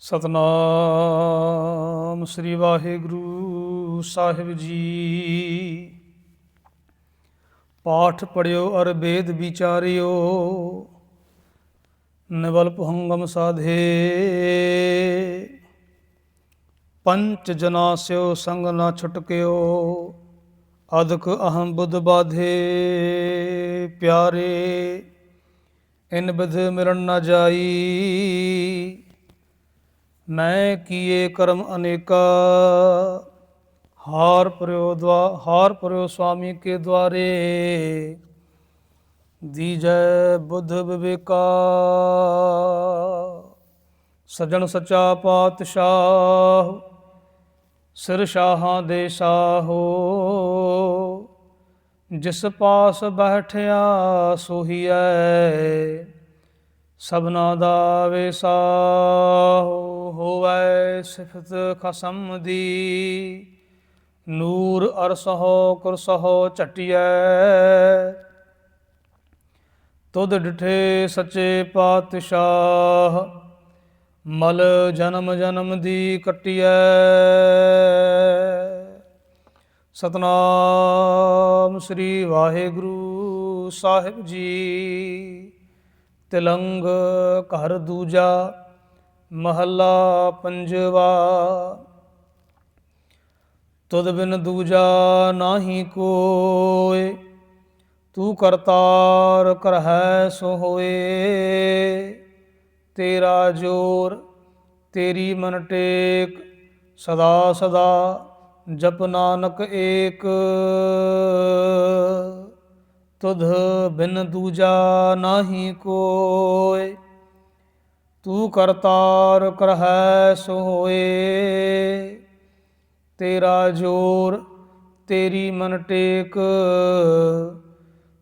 ਸਤਨਾਮ ਸ੍ਰੀ ਵਾਹਿਗੁਰੂ ਸਾਹਿਬ ਜੀ। ਪਾਠ ਪੜਿਓ ਅਰ ਵੇਦ ਵਿਚਾਰਿਓ, ਨਿਵਲ ਹੰਗਮ ਸਾਧੇ। ਪੰਚ ਜਨਾ ਸਿਓ ਸੰਗ ਨਾ ਛੁਟਕਿਓ, ਅਦਕ ਅਹੰ ਬੁੱਧ ਬਾਧੇ। ਪਿਆਰੇ, ਇਨ ਬਿਧ ਮਿਲਣ ਨਾ ਜਾਈ। ਮੈਂ ਕੀਏ ਕਰਮ ਅਨੇਕਾ। ਹਾਰ ਪ੍ਰਯੋ ਦਵਾ ਹਾਰ ਪ੍ਰਯੋ ਸੁਆਮੀ ਕੇ ਦਵਾਰੇ ਦੀਜੈ ਬੁੱਧ ਵਿਵੇਕਾ। ਸਜਣ ਸਚਾ ਪਾਤਸ਼ਾਹ, ਸਿਰ ਸ਼ਾਹਾਂ ਦੇ ਸਾਹੋ। ਜਿਸ ਪਾਸ ਬੈਠਿਆ ਸੋਹੀਐ, ਸਭਨਾ ਦਾ ਵੇਸਾਹੋ ਹੋਵੈ ਸਿਫਤ ਖਸਮ ਦੀ ਨੂਰ ਅਰਸਹੋ ਕੁਰਸਹੋ ਚਟਿਐ ਤੁਧ ਡਿਠੇ ਸੱਚੇ ਪਾਤਸ਼ਾਹ, ਮਲ ਜਨਮ ਜਨਮ ਦੀ ਕਟਿਐ। ਸਤਨਾਮ ਸ੍ਰੀ ਵਾਹਿਗੁਰੂ ਸਾਹਿਬ ਜੀ। ਤਿਲੰਗ ਘਰ ਦੂਜਾ ਮਹੱਲਾ ਪੰਜਵਾ। ਤੁਧ ਬਿਨ ਦੂਜਾ ਨਾਹੀ ਕੋਇ ਤੂੰ ਕਰਤਾਰ ਕਰਹਿ ਸੋ ਹੋਏ। ਤੇਰਾ ਜੋਰ, ਤੇਰੀ ਮਨ ਟੇਕ, ਸਦਾ ਸਦਾ ਜਪ ਨਾਨਕ ਏਕ। ਤੁਧ ਬਿਨ ਦੂਜਾ ਨਾਹੀ ਕੋਇ ਤੂੰ ਕਰਤਾਰ ਕਰਹਿ ਸੋ ਹੋਏ ਤੇਰਾ ਜੋਰ ਤੇਰੀ ਮਨ ਟੇਕ।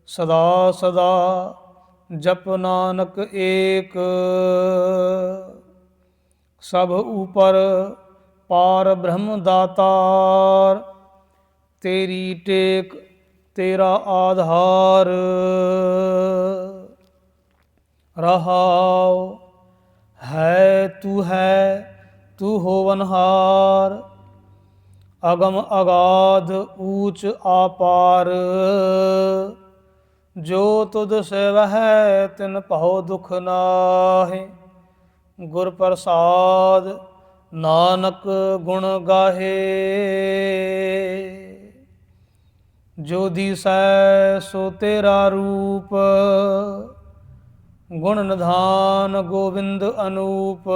ਸਦਾ ਸਦਾ ਜਪ ਨਾਨਕ ਏਕ। ਸਭ ਉਪਰ ਪਾਰ ਬ੍ਰਹਮ ਦਾਤਾਰ ਤੇਰੀ ਟੇਕ ਤੇਰਾ ਆਧਾਰ। ਰਹਾਉ ਹੈ ਤੂੰ ਹੈ, ਤੂੰ ਹੋਵਨਹਾਰ ਅਗਮ ਅਗਾਧ ਊਚ ਆਪਾਰ। ਜੋ ਤੁਧ ਸੇਵਹਿ, ਤਿਨ ਭਉ ਦੁਖ ਨਾਹਿ। ਗੁਰ ਪ੍ਰਸਾਦ ਨਾਨਕ ਗੁਣ ਗਾਹੇ। ਜੋ ਦਿਸੈ, ਸੋ ਤੇਰਾ ਰੂਪ। ਗੁਣ ਨਿਧਾਨ ਗੋਬਿੰਦ ਅਨੂਪ।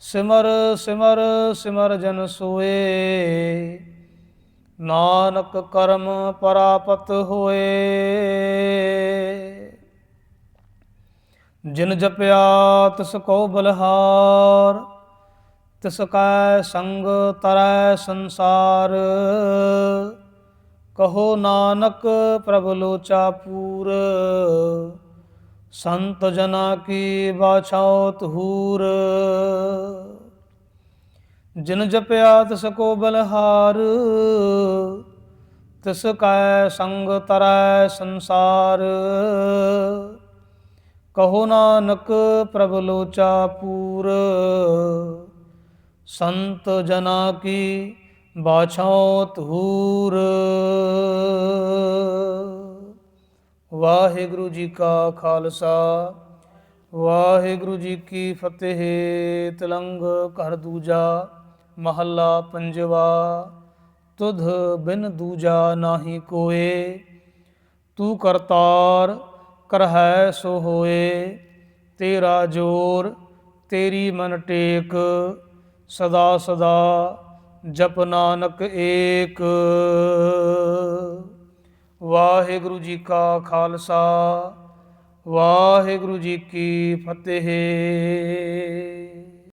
ਸਿਮਰ ਸਿਮਰ ਸਿਮਰ ਜਨ ਸੋਏ। ਨਾਨਕ ਕਰਮ ਪਰਾਪਤ ਹੋਏ। ਜਿਨ ਜਪਿਆ ਤਿਸ ਕੋ ਬਲਹਾਰ, ਤਿਸ ਕੈ ਸੰਗ ਤਰੈ ਸੰਸਾਰ। ਕਹੋ ਨਾਨਕ ਪ੍ਰਭ ਲੋਚਾ ਪੂਰ, ਸੰਤ ਜਨਾ ਕੀ ਬਾਛਾਉ ਤਹੂਰ ਜਿਨ ਜਪਿਆ ਤਿਸ ਕੋ ਬਲਹਾਰ, ਤਿਸ ਕੈ ਸੰਗ ਤਰੈ ਸੰਸਾਰ। ਕਹੋ ਨਾਨਕ ਪ੍ਰਭ ਲੋਚਾ ਪੂਰ, ਸੰਤ ਜਨਾ ਕੀ ਬਾਛਾਉ ਤਹੂਰ ਵਾਹਿਗੁਰੂ ਜੀ ਕਾ ਖਾਲਸਾ, ਵਾਹਿਗੁਰੂ ਜੀ ਕੀ ਫਤਿਹ। ਤਲੰਗ ਘਰ ਦੂਜਾ, ਮਹੱਲਾ ਪੰਜਵਾ। ਤੁਧ ਬਿਨ ਦੂਜਾ ਨਾਹੀ ਕੋਏ, ਤੂੰ ਕਰਤਾਰ ਕਰਹਿ ਸੋ ਹੋਏ। ਤੇਰਾ ਜੋਰ, ਤੇਰੀ ਮਨ ਟੇਕ, ਸਦਾ ਸਦਾ ਜਪ ਨਾਨਕ ਏਕ। ਵਾਹਿਗੁਰੂ ਜੀ ਕਾ ਖਾਲਸਾ ਵਾਹਿਗੁਰੂ ਜੀ ਕੀ ਫਤਿਹ।